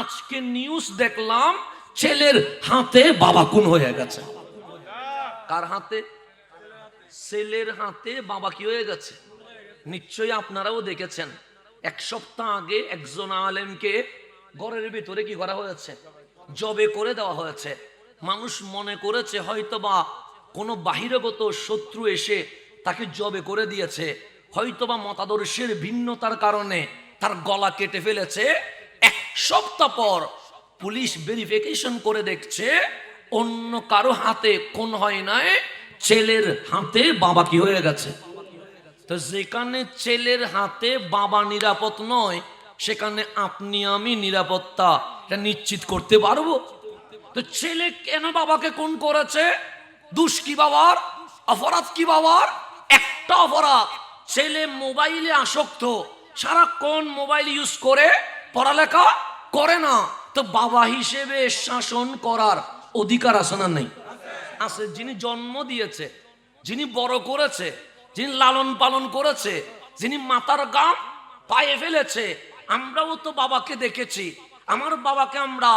আজকে নিউজ দেখলাম, ছেলের হাতে বাবা খুন হয়ে গেছে। কার হাতে? ছেলের হাতে বাবা কি হয়ে গেছে? নিশ্চয়ই আপনারাও দেখেছেন, এক সপ্তাহ আগে একজন আলেমকে ঘরের ভিতরে কি করা হয়েছে? জবে করে দেওয়া হয়েছে। মানুষ মনে করেছে হয়তোবা কোনো বাহিরগত শত্রু এসে তাকে জবে করে দিয়েছে, হয়তোবা মতাদর্শের ভিন্নতার কারণে তার গলা কেটে ফেলেছে। সপ্তাহ পর পুলিশ ভেরিফিকেশন করে দেখছে, অন্য কারও হাতে কোন হয় নাই, ছেলের হাতে বাবা কি হয়ে গেছে? তো যেখানে ছেলের হাতে বাবা নিরাপদ নয়, সেখানে আপনি আমি নিরাপত্তা এটা নিশ্চিত করতে পারব। তো ছেলে কেন বাবাকে কোন করেছে? দুষ কি বাবার? অপরাধ কি বাবার? একটা অপরাধ, ছেলে মোবাইলে আসক্ত, সারাক্ষণ মোবাইল ইউজ করে পড়ালেখা করে না, তো বাবা হিসেবে শাসন করার অধিকার আছে না নেই? আছে, যিনি জন্ম দিয়েছে, যিনি বড় করেছে, যিনি লালন পালন করেছে, যিনি মাতার গাম পায়ে ফেলেছে, আমরাও তো বাবাকে দেখেছি। আমার বাবাকে আমরা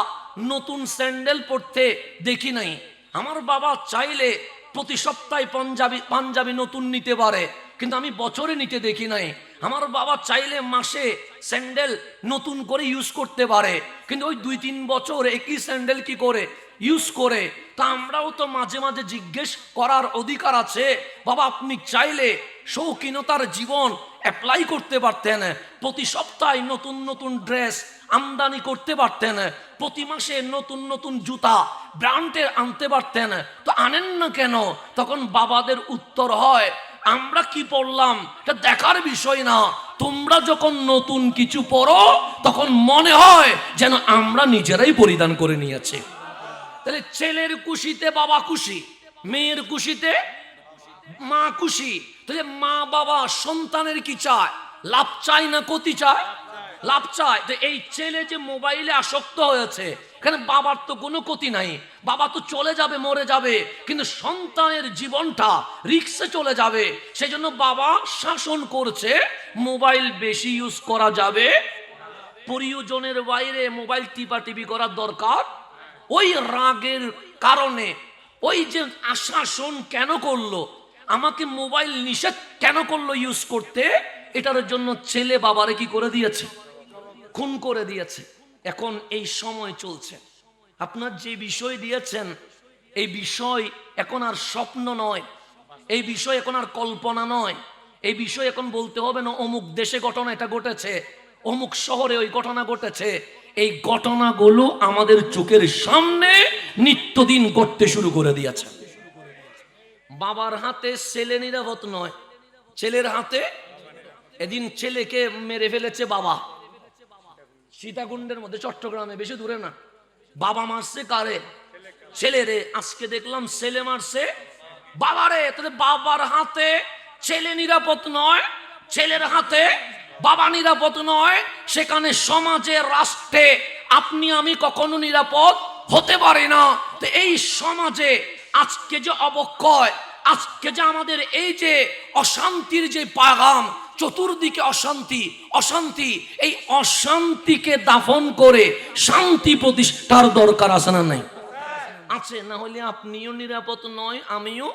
নতুন স্যান্ডেল পরতে দেখি নাই। আমার বাবা চাইলে প্রতি সপ্তাহে পাঞ্জাবি পাঞ্জাবি নতুন নিতে পারে। কিন্তু আমি বছরে নিতে দেখি নাই। আমার বাবা চাইলে মাসে স্যান্ডেল নতুন করে ইউজ করতে পারে। কিন্তু ওই দুই তিন বছর একই স্যান্ডেল কি করে ইউজ করে? তা আমরাও তো মাঝে মাঝে জিজ্ঞেস করার অধিকার আছে। বাবা, আপনি চাইলে শৌখিনতার জীবন অ্যাপ্লাই করতে পারতেন। প্রতি সপ্তাহে নতুন নতুন ড্রেস আমদানি করতে পারতেন। প্রতি মাসে নতুন নতুন জুতা ব্র্যান্ডের আনতে পারতেন। তো আনেন না কেন? তখন বাবাদের উত্তর হয় আমরা কি পড়লাম? এটা দেখার বিষয় না। তোমরা যখন নতুন কিছু পড়ো, তখন মনে হয় যেন আমরা নিজেরাই পরিধান করে নিয়েছি। তাহলে ছেলের খুশিতে বাবা খুশি, মেয়ের খুশিতে মা খুশি। তাহলে মা বাবা সন্তানের কি চায়? লাভ চায় না ক্ষতি চায়? লাভ চায় তো এই ছেলে যে মোবাইলে আসক্ত হয়েছে, এখানে বাবার তো কোনো ক্ষতি নাই। বাবা তো চলে যাবে, মরে যাবে, কিন্তু সন্তানের জীবনটা রিক্সে চলে যাবে। সেই জন্য বাবা শাসন করছে, মোবাইল বেশি ইউজ করা যাবে। প্রয়োজনের বাইরে মোবাইল টিপা টিপি করার দরকার। ওই রাগের কারণে, ওই যে আশাসন কেন করল? আমাকে মোবাইল নিষেধ কেন করল ইউজ করতে? এটার জন্য ছেলে বাবারে কি করে দিয়েছে? খুন করে দিয়েছে। এখন এই সময় চলছে। আপনার যে বিষয় দিয়েছেন, এই বিষয় এখন আর স্বপ্ন নয়। এই বিষয় এখন আর কল্পনা নয়। এই বিষয় এখন বলতে হবে না, অমুক দেশে ঘটনা এটা ঘটেছে, অমুক শহরে ওই ঘটনা ঘটেছে। এই ঘটনাগুলো আমাদের চোখের সামনে নিত্যদিন ঘটতে শুরু করে দিয়েছে। বাবার হাতে ছেলে নিরাপদ নয়। ছেলের হাতে? এদিন ছেলেকে মেরে ফেলেছে বাবা। সীতাকুণ্ডের মধ্যে চট্টগ্রামে, বেশি দূরে না। বাবা মারছে কারে? ছেলে রে আজকে দেখলাম ছেলে মারছে বাবারে। তোদের বাবার হাতে ছেলে নিরাপদ নয়, ছেলের হাতে বাবা নিরাপদ নয়। সেখানে সমাজে, রাষ্ট্রে আপনি, আমি কখনো নিরাপদ হতে পারি না। তো এই সমাজে আজকে যে অবক্ষয়, আজকে যে আমাদের এই যে অশান্তির যে পাগাম চতুর্দিকে অশান্তি অশান্তি, এই অশান্তিকে দাফন করে শান্তি প্রতিষ্ঠার দরকার আছে না নাই? আছে, না হলে আপনিও নিরাপদ নয়, আমিও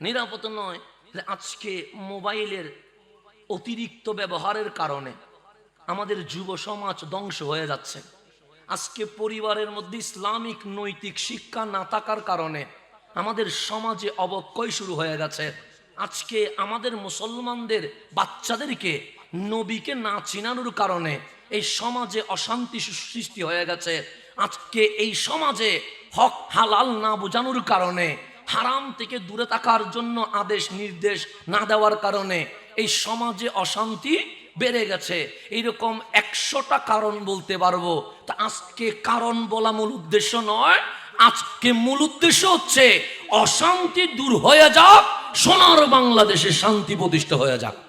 নিরাপদ নয়। আজকে মোবাইলের অতিরিক্ত ব্যবহারের কারণে আমাদের যুব সমাজ ধ্বংস হয়ে যাচ্ছে। আজকে পরিবারের মধ্যে ইসলামিক নৈতিক শিক্ষা না থাকার কারণে আমাদের সমাজে অবক্ষয় শুরু হয়ে গেছে। আজকে আমাদের মুসলমানদের বাচ্চাদেরকে নবীকে না চিনানোর কারণে এই সমাজে অশান্তি সৃষ্টি হয়ে গেছে। আজকে এই সমাজে হক হালাল না বোঝানোর কারণে, হারাম থেকে দূরে থাকার জন্য আদেশ, নির্দেশ না দেওয়ার কারণে এই সমাজে অশান্তি বেড়ে গেছে। এইরকম একশোটা কারণ বলতে পারব। তা আজকে কারণ বলা মূল উদ্দেশ্য নয়, আজকে মূল উদ্দেশ্য হচ্ছে অশান্তি দূর হয়ে যাক সোনার বাংলাদেশে শান্তি প্রতিষ্ঠা হয়ে যাক।